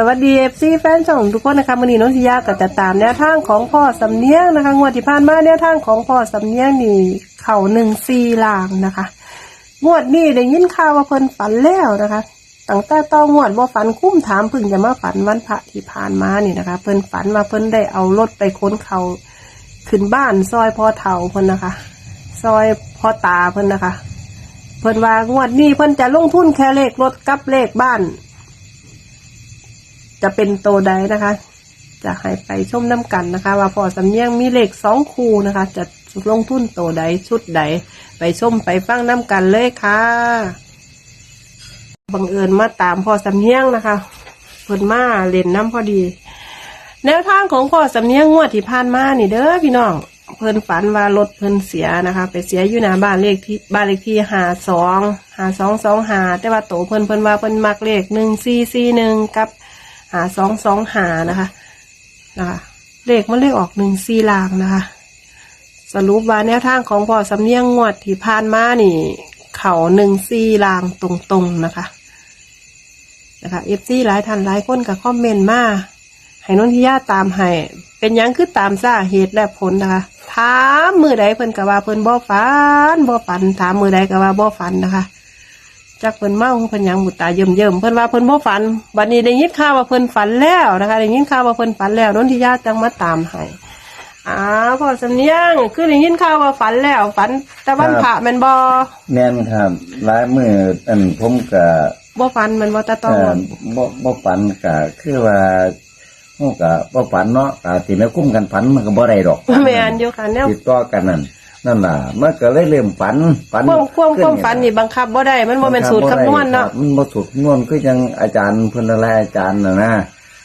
สวัสดีเอฟซีแฟนช่องทุกคนนะคะวันนี้น้องทิยาก็จะตามแนวทางของพ่อสำเนียงนะคะงวดที่ผ่านมาแนวทางของพ่อสำเนียงนี่เข่าหนึ่งซีลางนะคะ งวดนี้ได้ยินข่าวว่าเพิ่นฝันแล้วนะคะตั้งแต่ต้องงวดว่าฝันคุ้มถามเพึ่งจะมาฝันวันพระที่ผ่านมานี่นะคะ เพิ่นฝันว่าเพิ่นได้เอารถไปค้นเขาขึ้นบ้านซอยพ่อเฒ่าเพิ่นนะคะ ซอยพ่อตาเพิ่นนะคะ เพิ่นว่างวดนี้เพิ่นจะลงทุนแค่เลขรถกับเลขบ้าน จะเป็นโตใดนะคะ จะให้ไปชมน้ำกันนะคะ ว่าพอสำเนียงมีเลขสองคู่นะคะ จะลงทุนโตใดชุดใด ไปชมไปฟังน้ำกันเลยค่ะบังเอิญมาตามพอสำเนียงนะคะเพิ่นมาเล่นน้ำพอดี แนวทางของพ่อสำเนียงงวดที่ผ่านมานี่เด้อพี่น้องเพิ่นฝันว่ารถเพิ่นเสียนะคะ ไปเสียอยู่หน้าบ้านเลขที่บ้านเลขที่หาสองหาสองสองหาแต่ว่าโตเพิ่นเพิ่นว่าเพิ่นมักเลขหนึ่งสี่สี่หนึ่งกับ หาสองสองหานะคะนะคะเลขมันเลขออกหนึ่งสี่ลางนะคะ สรุปว่าแนวทางของพ่อสำเนียงงวดที่ผ่านมานี่ เข่าหนึ่งสี่ลางตรงๆนะคะนะคะเอฟซีหลายท่านหลายคนกับคอมเมนต์มาให้นนทิยาตามให้เป็นยังคือตามสาเหตุและผลนะคะถามมือใดเพิ่นก็ว่าเพิ่นบ่ฝันบ่ฝัน ถามมือใดก็ว่าบ่ฝันนะคะ จักเพิ่นเมาเพิ่นหยังบุตตาเยิ่มเยิ่มๆเพิ่นว่าเพิ่นบ่ฝันบัดนี้ได้ยินข่าวว่าเพิ่นฝันแล้วนะคะได้ยินข่าวว่าเพิ่นฝันแล้วนนทิยาจังมาตามให้อ้าวพ่อสำเนียงคือได้ยินข่าวว่าฝันแล้วฝันแต่วันพระแม่นบ่แม่นครับหลายมืออันผมก็บ่ฝันแมันบ่ตาต้องเอ่อบ่บ่ฝันก็คือว่าเฮาก็บ่ฝันเนาะก็สิแม่คุ้มกันฝันมันก็บ่ได้ดอกแม่นอยู่ค่ะแนวติดต่อกันนั่น นั่นล่ะมันก็เลยเริ่มฝันฝันความความความขึ้ฝันนี่บังคับบ่ได้มันบ่แม่นสูตรคำนวณเนาะครับมันบ่สูตรคำนวณคือจังอาจารย์เพิ่นละลายอาจารย์น่ะนะ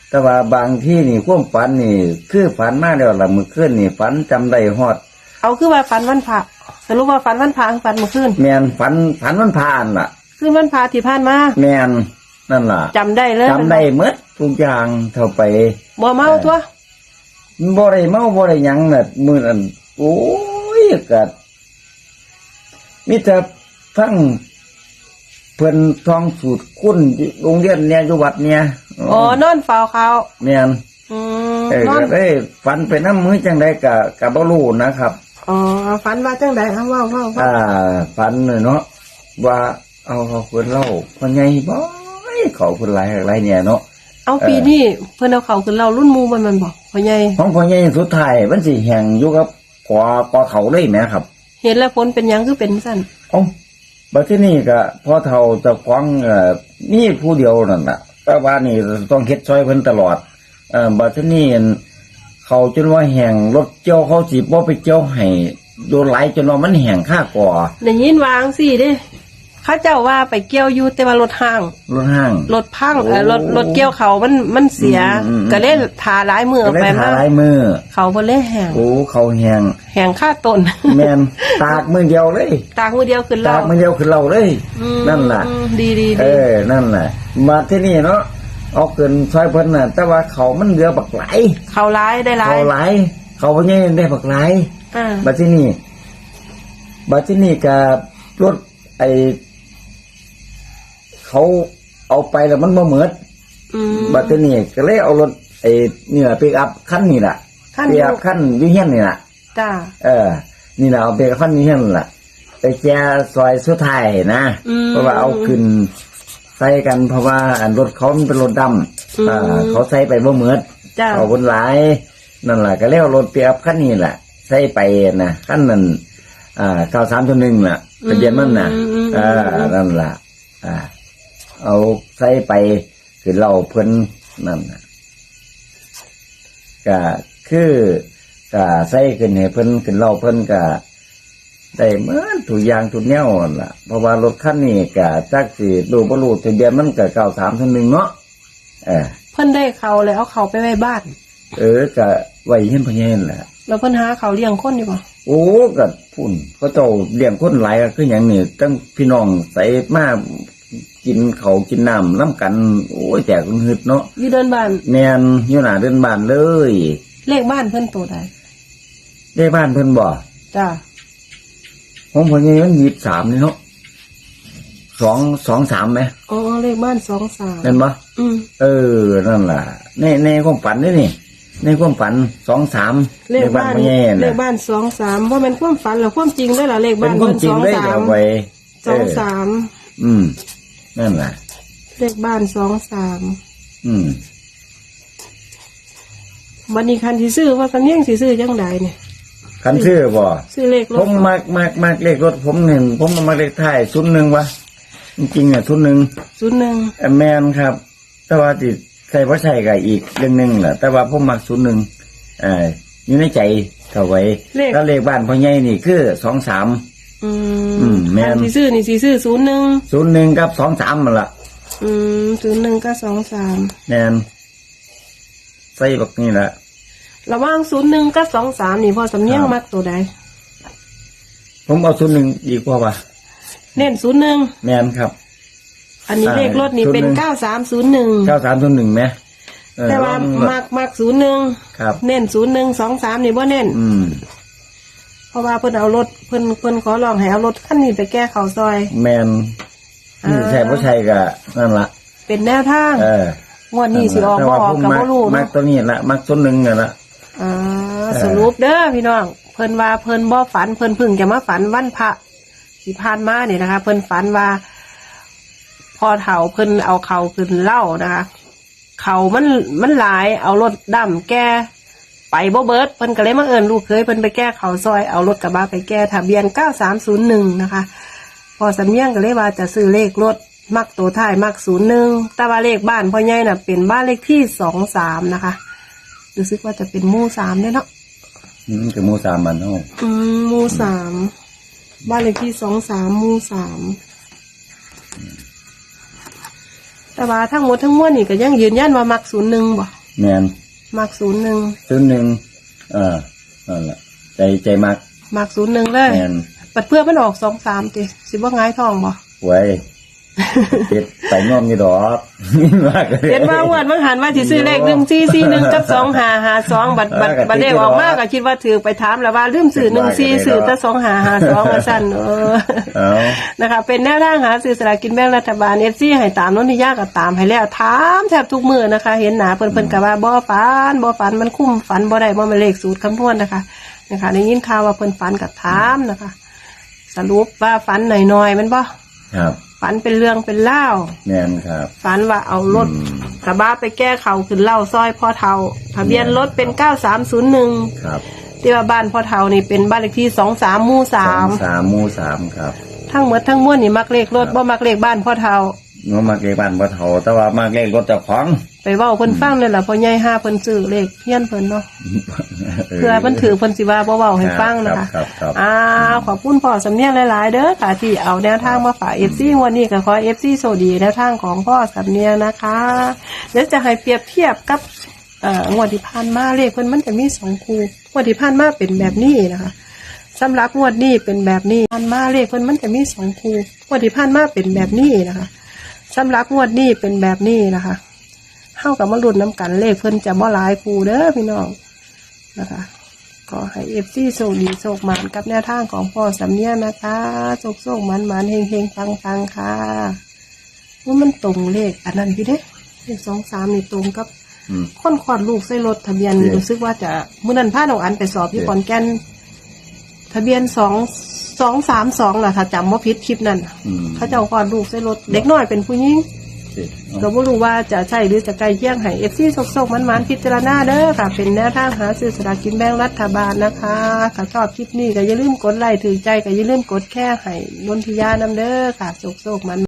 แต่ว่าบางที่นี่ความฝันนี่ คือฝันมาแล้วล่ะมื้อคืนนี่ฝันจำได้ฮอด เอาคือว่าฝันวันพระสรุปว่าฝันวันพระคือฝันเมื่อคืนแม่นฝันฝันมันผ่านล่ะคืนวันพระที่ผ่านมาแม่นนั่นล่ะจำได้เลยจำได้หมดทุกอย่างเท่าไปบ่เมาตัวบ่ได้เมาบ่ได้หยังน่ะมื้อนั้นโอ้ย ก็มีแต่ฟังเพิ่นท่องสูตรคุณอยู่โรงเรียนเนี่ยอยู่วัดเนี่ยอ๋อนอนเฝ้าเขาแม่นอืมเอ้ยนอนก็ได้ฝันไปน้ำมือจังไดก็ก็บ่รู้นะครับอ๋อฝันว่าจังไดเอาเว้าเว้าเว้าอ่าฝันน่ะเนาะว่าเอาเขาเพิ่นเล่าพ่อใหญ่บ่ยเขาเพิ่นหลายหลายเนี่ยเนาะเอาปีนี้เพิ่นเอาเขาขึ้นเรารุ่นหมู่มันมันบอกพ่อใหญ่ของพ่อใหญ่สุดท้ายมันสิแห่งอยู่กับ กว่ากว่าเขาเลยแหมครับ เห็นแล้วผลเป็นหยังคือเป็นสั่นเอ้าบัดที่นี่ก็พ่อเฒ่าเจะฟังเอ่อมีผู้เดียวนั่นน่ะแต่ว่านี่ต้องเฮ็ดซอยเพิ่นตลอด เอ่อบัดที่นี่เขาจนว่าแห่งรถเกี่ยวเขาสิบ่ไปเกี่ยวให้โดนไหลจนว่ามันแห่งค่าก่อได้ยินวาจั่งสิเด้ เขาเจ้าว่าไปเกี่ยวอยู่แต่ว่ารถห้างรถห้าง รถพังเออโอ้รถรถเกี่ยวเขามันมันเสีย อืมอืม ก็เลยทาหลายมือก็ไปได้หามาหลายมือ เขาเพิ่นเลยแห้งโอ้เขาแห่งแห้งค่าต้นแม่นตากมือเดียวเลย ตากมือเดียวขึ้นตาเรากมือเดียวคือเราเลย อืมนั่นล่ะ อืมดีดีเอดีอ นั่นแหละมาที่นี่เนาะเอาเกินซอยเพิ่นน่ะ แต่ว่าเขามันเหลือบักไหลายเขาร้ายได้ร้าเขายหลายเขาพวกนี้ได้บักไหลายอ่า บัดที่นี่บัดที่นี่กับรถไอ เขาเอาไปแล้วมันบ่เหมือดอืม บัดที่นี่ก็เลยเอารถไอเนี่ยปิกอัพคันนี้ล่ะขั้นปิอกอัยู่พคันอยูเฮียนนี่ล่ะจ้า เออ นี่ล่ะเอาปิกอัพคันอยูเฮียนล่ะไปแจซอยสุดท้ายนะอืมเพราะว่าเอาขึ้นใส่กันเพราะว่าอันรถเขามันเป็นรถดอืมำอ่าเขาใส่ไปบ่เหมือด จ้า เอาบนหลายนั่นแหละก็เรียกว่ารถเปียบคันนี้แหละใส่ไปนะคันนั้นอ่าเก้าสามตัวหนึ่งน่ะทะเบียนมันน่ะอ่านั่นแหละอ่า เอาใส่ไปคือเราเพิ่นนั่นน่ะก็คือก็ใส่ขึ้นให้เพิ่นขึ้นเราเพิ่นก็ได้เหมือนทุกอย่างทุกแนวนั่นล่ะ เพราะว่ารถคันนี้ก็จักสิดูบ่รู้ทะเบียนมันก็เก้าสามตัวหนึ่งเนาะเออเพิ่นได้เขาเลยเอาเขาไปไว้บ้าน เออก็ไว้เห็นพะเห็นแหละแล้วเพิ่นหาเขาเลี้ยงคนอยู่บ่โอ้ก็พุ่นก็เจ้าเลี้ยงคนหลายก็คืออย่างนี้ตั้งพี่น้องใส่มา กินเขาวกินน้ำน้ำกัน โอ้ยแจกคนหึดเนาะอยู่เดินบ้านแมนอยู่หน้าเดินบ้านเลยเลขบ้านเพิ่นโตได้ได้บ้านเพิ่นบ่จ้าของพ่อใหญ่มันยี่สามนี่เนาะสสองสองสามไหมอ๋อเลขบ้านสองสามนั่นปะอืมเออนั่นล่ะ ในในความฝันนี่นี่ ในความฝันสองสามเลขบ้านไม่แย่เลนะขบ้านสองสามว่ามันความฝันหรือความจริงได้หรอเลขเป็บ้านนความเพิ่นจริสงองเลยสามเอาไว้สองสามอืม นั่นแหละ เลขบ้านสองสามอืมวันนี้คันที่ซื้อว่ากันยังสิซื้อจังใดเนี่ยคันชื่อบ่ซื้อเลขรผถมมักมักมักเลขรถผมหนึ่งผมมักเลขท้ายศูนย์หนึ่งวะจริงๆอะศูนย์หนึ่งศูนย์หนึ่งแมนครับ แต่ว่าติดใส่ว่าใช่กับอีกเรื่องหนึ่งแหละแต่ว่าผมมักศูนย์หนึ่งอ่าอยู่ในใจเข้าไว้แล้วเลขบ้านพ่อใหญ่นี่คือสองสาม อื อืมมแม่นคันที่ซื้อนี่สิซื้อศูนย์หนึ่งศูนย์หนึ่งกับสองสามมันละอืมศูนย์หนึ่งก็สองสามแมนใส่บักนี่แหละ ระหว่างศูนย์หนึ่งกับสองสามนี่พอสำเนียงครับ มักตัวใดผมเอาศูนย์หนึ่งดีกว่าปะเน้นศูนย์หนึ่งแมนครับ อันนี้อ่าเลขรถนี่เป็น01เก้าสามศูนย์หนึ่งเก้าสามศูนย์หนึ่งไหมเออแต่ว่าลองมักมักศูนย์หนึ่งครับ เน้นศูนย์หนึ่งสองสามนี่บ่เน้นอืม เพราะว่าเพิ่นเอารถเพิ่นเพิ่นขอลองให้เอารถคันนี้ไปแก้เขาวซอย แมนนี่อ่าใช่พ่อใช่กับนั่นละเป็นแนวทางเอองวดนี้สิออกแต่บ่ว่าออกผมกับมับ่รู้มัเนาะกตัวนี้ละมักตัวหนึ่งน่ะละอ่าเออสรุปเด้อพี่น้องเพิ่นว่าเพิ่นบ่ฝันเพิ่นเพึ่งจะมาฝันวันพระที่ผ่านมาเนี่ยนะคะ เพิ่นฝันว่าพอเฒ่าเพิ่นเอาเขาขึ้นเหล่านะคะ เขามันมันหลายเอารถดำแก้ ไปบ่เบิดเพิ่นก็เลยมาเอิ้นลูกเคยเพิ่นไปแก้เขาซอยเอารถกระบะไปแก้ทะเบียน 9301 นะคะ พอสำเนียงก็เลยว่าจะซื้อเลขรถมักตัวท้ายมัก01แต่ว่าเลขบ้านพ่อใหญ่น่ะ เป็นบ้านเลขที่23นะคะ รู้สึกว่าจะเป็นหมู่3เด้เนาะอืมคือหมูสามมันเนาะอืมหมู่สามบ้านเลขที่23หมู่3แต่ว่าทั้งหมดทั้งมวลนี่ก็ยังยืนยันว่ามัก01บ่แมน มัก01ศูนย์หนึ่งเออนั่นแหละใจใจมักมัก01เลยแมน Dạ. ปัดเพื่อมันออก23ติสิบ่ง่ายท้องบ่ไว้ เจ็ดใส่ง่อมอยู่ดอกมากเลยเห็นว่างวดมันหันมาที่ซื้อเลขหนึ่งสี่สี่หนึ่งกับสองหาหาสองบัตรบัตรเออก็บัตรเลขติดอยู่ออกมาเนาะก็คิดว่าถือไปถามแล้วว่าลืมสื่อหนึ่งสี่ติดไว้ก็ได้สื่อแต่สองหาหาสองมาสั้นเออเอานะคะ เป็นแนวทางหาสื่อสลากกินแบ่งรัฐบาลเอฟซีให้ตามโน้นที่ยากก็ตามให้แล้วถามแทบทุกมือนะคะ เห็นหนาเพิ่นเพิ่นกับว่าบ่ฝันบ่ฝันมันคุ้มฝันบ่ได้บ่มาเลขสูตรคำนวณนะคะนะคะได้ยินข่าวว่าเพิ่นฝันกับถามนะคะ สรุปว่าฝันหน่อยๆมันบ่ครับ ฝันเป็นเรื่องเป็นเล่าวแมนครับ ฝันว่าเอารถอืม กระบะไปแก้เขาขึ้นเหล่าซอยพ่อเทาทะเบียนรถเป็นเก้าสามศูนย์หนึ่งครับที่ว่าบ้านพ่อเทานี่เป็นบ้านเลขที่สองสามมู่สามสามหมูสามครับทั้งหมดทั้งมวลนี่มักเลขรถบ่มักเลขบ้านพ่อเทาน้องมากเลขบ้านบ่เฒ่าแต่ว่ามากเลขรถเจ้าของ ไปเว้าเพิ่นฟังเลยล่ะพ่อใหญ่ห้าเพิ่นซื้อเลขเฮียนเพิ่นเนาะเพื่อเพิ่นถือเพิ่นสิว่าบ่เว้าให้ฟังนะคะครับครับ อ้าวขอบคุณพ่อสำเนียงหลายๆเด้อค่ะที่เอาแนวทางมาฝาก FC วันนี้ก็ขอ FC โชคดีแนวทางของพ่อสำเนียงนะคะเดี๋ยวจะให้เปรียบเทียบกับเอ่องวดที่ผ่านมาเลขเพิ่นมันจะมีสองคู่งวดที่ผ่านมาเป็นแบบนี้นะคะสำหรับงวดนี้เป็นแบบนี้ผ่านมาเลขเพิ่นมันจะมีสองคู่งวดที่ผ่านมาเป็นแบบนี้นะคะสำหรับงวดนี้เป็นแบบนี้นะคะ เท่ากับมาลุ้นน้ำกันเลขเพิ่นจะบ่หลายคู่เด้อพี่น้องนะคะขอให้เอฟซีโชคดีโชคหมานกับแนวทางของพ่อสำเนียงนะคะโชคโชคหมานหมานเฮงเฮงฟังฟังค่ะว่ามันตรงเลขอันนั้นพี่เด้เลขสองสามนี่ตรงกับอืมคนขอดลูกใส่รถทะเบียนเดี๋ยวรู้สึกว่าจะเมื่อนั้นพาน้องอันไปสอบที่เดี๋ยวขอนแก่นทะเบียนสองสองสามสองน่ะถ้าจำว่าผิดคลิปนั้นอืมเขาเจ้าขอดลูกใส่รถเด็กน้อยเป็นผู้หญิง สิเราไม่รู้ว่าจะใช่หรือจะไกลเยี่ยงให้เอฟซีสกสกมันมันพิจารณาเด้อค่ะ เป็นแนวทางหาซื้อสลากกินแบ่งรัฐบาลนะคะถ้าชอบคลิปนี้ก็อย่าลืมกดไลค์ถือใจก็อย่าลืมกดแค่ให้นนทิยานำเด้อค่ะสกสกมัน